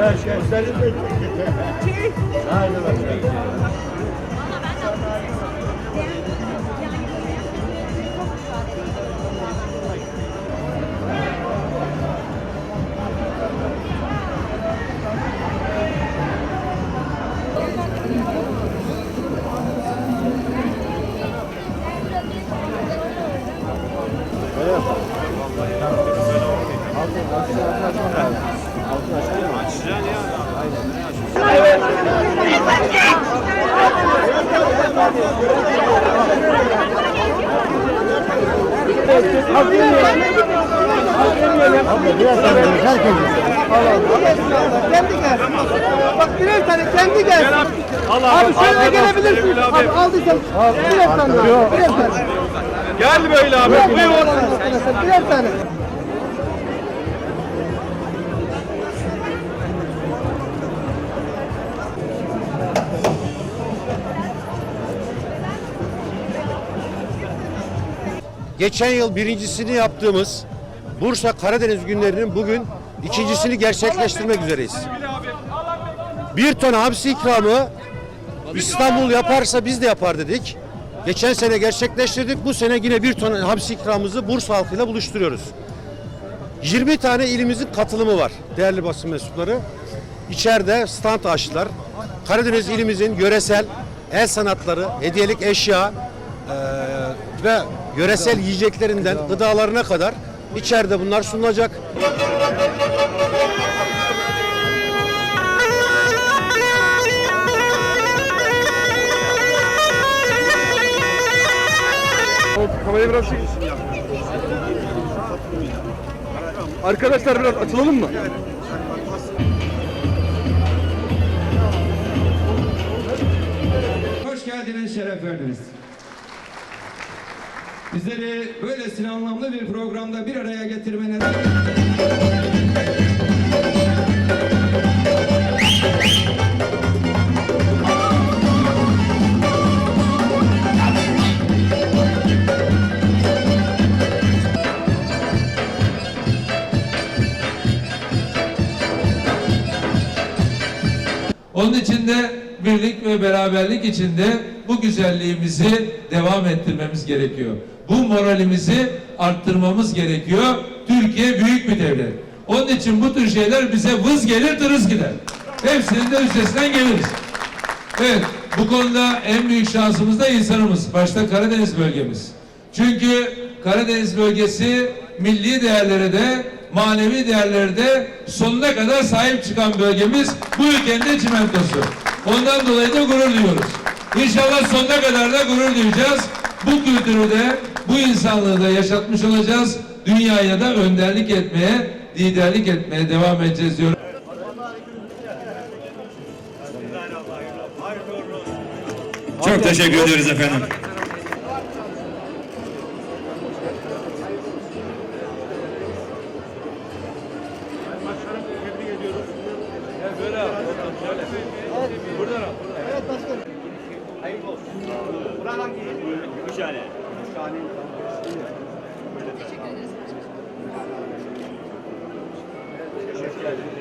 Evet, şey gençlerin de Haydi bakalım. Kendi gelsin. Bak birer tane kendi gelsin. Abi şöyle gelebilirsin. Abi aldıysan birer tane. Birer tane. Gel böyle abi. Birer tane. Birer tane. Geçen yıl birincisini yaptığımız Bursa Karadeniz günlerinin bugün ikincisini gerçekleştirmek üzereyiz. Bir ton hamsi ikramı İstanbul yaparsa biz de yapar dedik. Geçen sene gerçekleştirdik. Bu sene yine bir ton hamsi ikramımızı Bursa halkıyla buluşturuyoruz. 20 tane ilimizin katılımı var değerli basın mensupları. İçeride stand açtılar. Karadeniz ilimizin yöresel el sanatları, hediyelik eşya eee, ve yöresel yiyeceklerinden gıdalarına kadar içeride bunlar sunulacak. Kamerayı biraz çek. Arkadaşlar biraz açılalım mı? Hoş geldiniz, şeref verdiniz. Bizleri böylesine anlamlı bir programda bir araya getirmeniz... Onun için de birlik ve beraberlik içinde bu güzelliğimizi devam ettirmemiz gerekiyor. Bu moralimizi arttırmamız gerekiyor. Türkiye büyük bir devlet. Onun için bu tür şeyler bize vız gelir tırız gider. Hepsinin de üstesinden geliriz. Evet, bu konuda en büyük şansımız da insanımız. Başta Karadeniz bölgemiz. Çünkü Karadeniz bölgesi milli değerlere de manevi değerlere de sonuna kadar sahip çıkan bölgemiz bu ülkenin de çimentosu. Ondan dolayı da gurur duyuyoruz. İnşallah sonuna kadar da gurur duyacağız. Bu kültürü de bu insanlığı da yaşatmış olacağız. Dünyaya da önderlik etmeye, liderlik etmeye devam edeceğiz diyorum. Çok teşekkür ederiz efendim. Teşekkür ederiz.